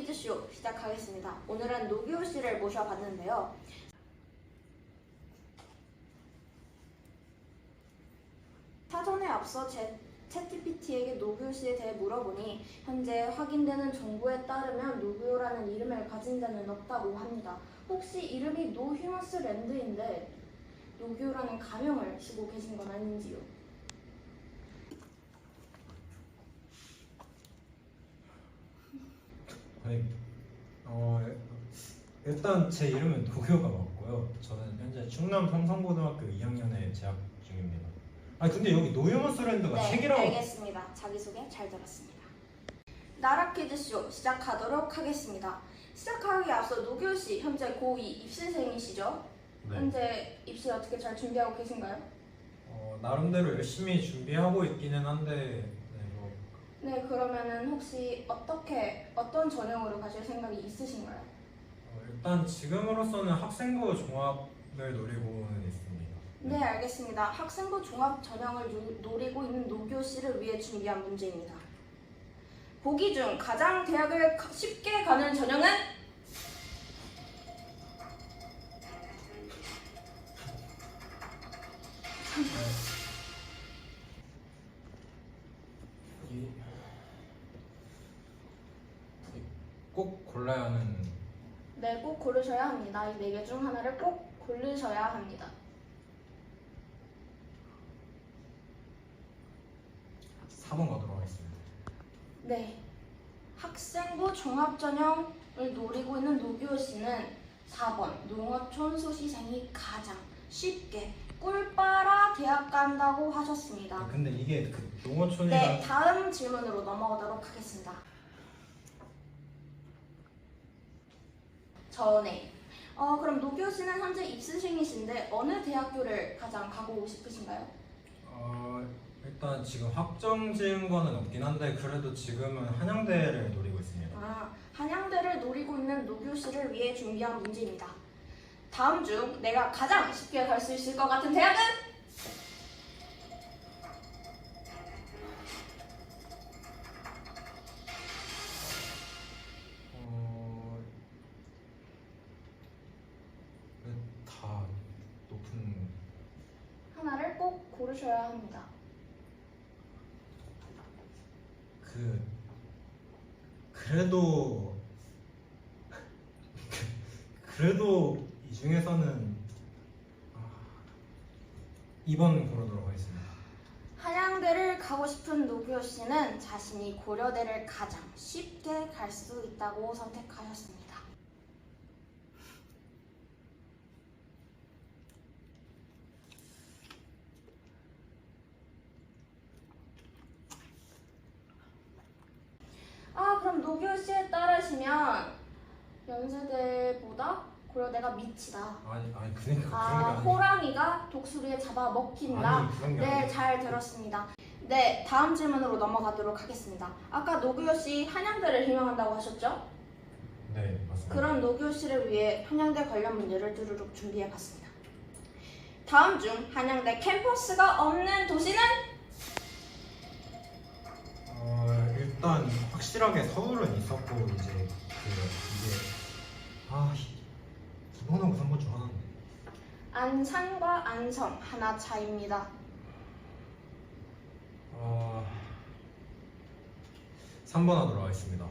퀴즈쇼 시작하겠습니다. 오늘은 노기호 씨를 모셔봤는데요. 사전에 앞서 제 챗GPT에게 노기호 씨에 대해 물어보니 현재 확인되는 정보에 따르면 노기호라는 이름을 가진 자는 없다고 합니다. 혹시 이름이 노휴먼스 랜드인데 노기호라는 가명을 쓰고 계신 건 아닌지요? 아니, 어, 일단 제 이름은 도교가 맞고요. 저는 현재 충남 삼성고등학교 2학년에 재학 중입니다. 아니 근데 여기 노유먼스랜드가 네, 책이라고 알겠습니다. 자기소개 잘 들었습니다. 나라 퀴즈쇼 시작하도록 하겠습니다. 시작하기 앞서 노규 씨 현재 고2 입시생이시죠? 네. 현재 입시 어떻게 잘 준비하고 계신가요? 어, 나름대로 열심히 준비하고 있기는 한데 네, 뭐, 네, 그러면은 혹시 어떻게 어떤 전형으로 가실 생각이 있으신가요? 어, 일단 지금으로서는 학생부 종합을 노리고는 있습니다. 네, 알겠습니다. 학생부 종합 전형을 노- 노리고 있는 노규 씨를 위해 준비한 문제입니다. 보기 중 가장 대학을 가- 쉽게 가는 전형은 이- 꼭 골라야 하는 네, 꼭 고르셔야 합니다. 이 네 개 중 하나를 꼭 고르셔야 합니다. 4번 가도록 하겠습니다. 네. 학생부 종합전형을 노리고 있는 노규호 씨는 4번 농어촌 소시생이 가장 쉽게 꿀 빨아 대학 간다고 하셨습니다. 아, 근데 이게 그 농어촌이랑 네, 다음 질문으로 넘어가도록 하겠습니다. 전에 어, 그럼 노규호 씨는 현재 입시생이신데 어느 대학교를 가장 가고 싶으신가요? 어, 일단 지금 확정 지은 거는 없긴 한데 그래도 지금은 한양대를 노리고 있습니다. 아, 한양대를 노리고 있는 노규 씨를 위해 준비한 문제입니다. 다음 중 내가 가장 쉽게 갈 수 있을 것 같은 대학은? 꼭 고르셔야 합니다. 그 그래도 그래도 이 중에서는 아, 2번 고르도록 하겠습니다. 한양대를 가고 싶은 노규 씨는 자신이 고려대를 가장 쉽게 갈 수 있다고 선택하셨습니다. 아, 그럼 노규 씨에 따르시면 연세대보다 고려대가 미치다. 아니 아니 그러니까 그런 아, 게 아니 호랑이가 독수리에 잡아 먹힌다. 아니 그런 게 네, 아니 잘 들었습니다. 네, 다음 질문으로 넘어가도록 하겠습니다. 아까 노규호 씨 한양대를 희망한다고 하셨죠? 네 맞습니다. 그런 노규호 씨를 위해 한양대 관련 문제를 뚜루룩 준비해봤습니다. 다음 중 한양대 캠퍼스가 없는 도시는? 일단 확실하게 서울은 있었고 이제 그 이게 아 2번하고 3번 중 하나인데 안산과 안성 하나 차이입니다. 어, 3번 하도록 하겠습니다.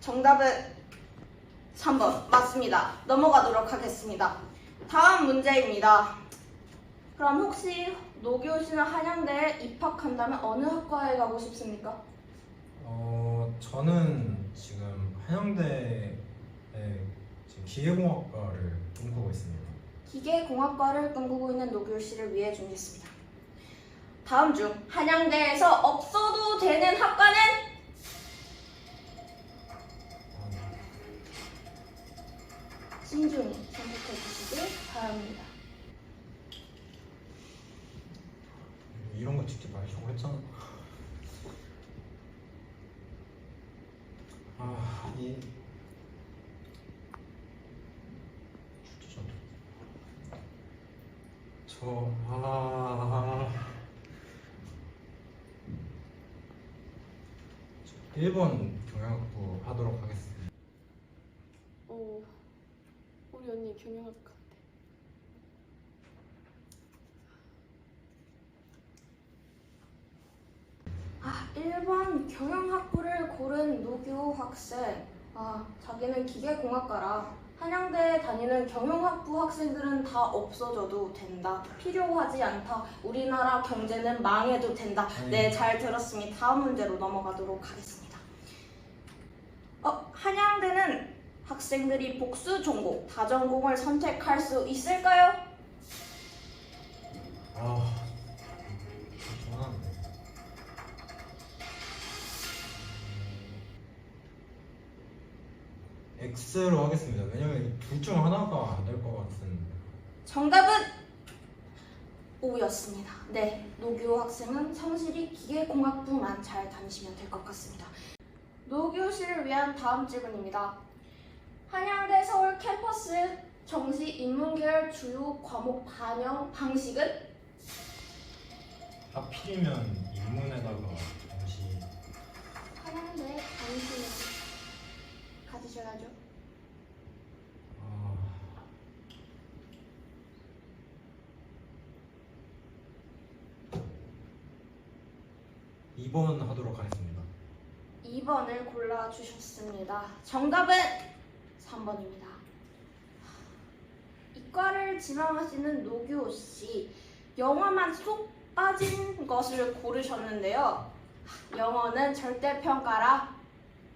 정답은 3번 맞습니다. 넘어가도록 하겠습니다. 다음 문제입니다. 그럼 혹시 씨는 한양대에 입학한다면 어느 학과에 가고 싶습니까? 어 저는 지금 한양대에 지금 기계공학과를 꿈꾸고 있습니다. 기계공학과를 꿈꾸고 있는 노규호 씨를 위해 준비했습니다. 다음 중 한양대에서 없어도 되는 학과는 아, 신중히 선택해 주시길 바랍니다. 이런 거 직접 말하려고 했잖아. 아, 이 저, 아, 1번 경영학부 하도록 하겠습니다. 오, 우리 언니 경영학과. 1번 경영학부를 고른 노규 학생. 아, 자기는 기계공학과라. 한양대에 다니는 경영학부 학생들은 다 없어져도 된다. 필요하지 않다. 우리나라 경제는 망해도 된다. 아니. 네, 잘 들었으니 다음 문제로 넘어가도록 하겠습니다. 어, 한양대는 학생들이 복수 전공, 다전공을 선택할 수 있을까요? 아, X로 하겠습니다. 왜냐면 둘 중 하나가 안 될 것 같은. 정답은 O였습니다. 네, 노규 학생은 성실히 기계공학부만 잘 다니시면 될 것 같습니다. 노규씨를 위한 다음 질문입니다. 한양대 서울 캠퍼스 정시 인문계열 주요 과목 반영 방식은 하필이면 인문에다가 잠시 한양대 관심 을 가지셔야죠. 아, 이번 하도록 하겠습니다. 2번을 골라주셨습니다. 정답은 3번입니다. 이과를 지망하시는 노규 씨, 영어만 쏙 빠진 것을 고르셨는데요. 영어는 절대평가라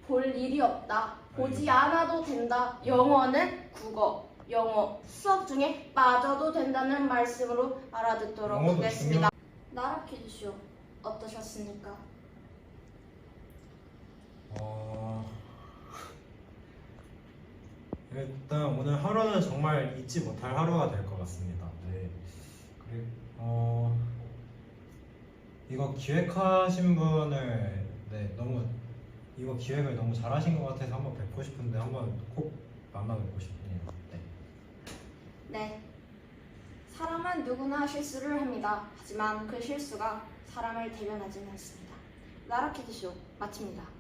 볼 일이 없다. 보지 않아도 된다. 영어는 국어, 영어, 수업 중에 빠져도 된다는 말씀으로 알아듣도록 영어도 하겠습니다. 나라 퀴즈쇼 어떠셨습니까? 어... 일단 오늘 하루는 정말 잊지 못할 하루가 될 것 같습니다. 네. 그리고 어... 이거 기획하신 분을 네 너무 이거 기획을 너무 잘하신 것 같아서 한번 뵙고 싶은데 한번 꼭 만나 뵙고 싶네요. 네. 네. 사람은 누구나 실수를 합니다. 하지만 그 실수가 사람을 대변하지는 않습니다. 나라 퀴즈쇼 마칩니다.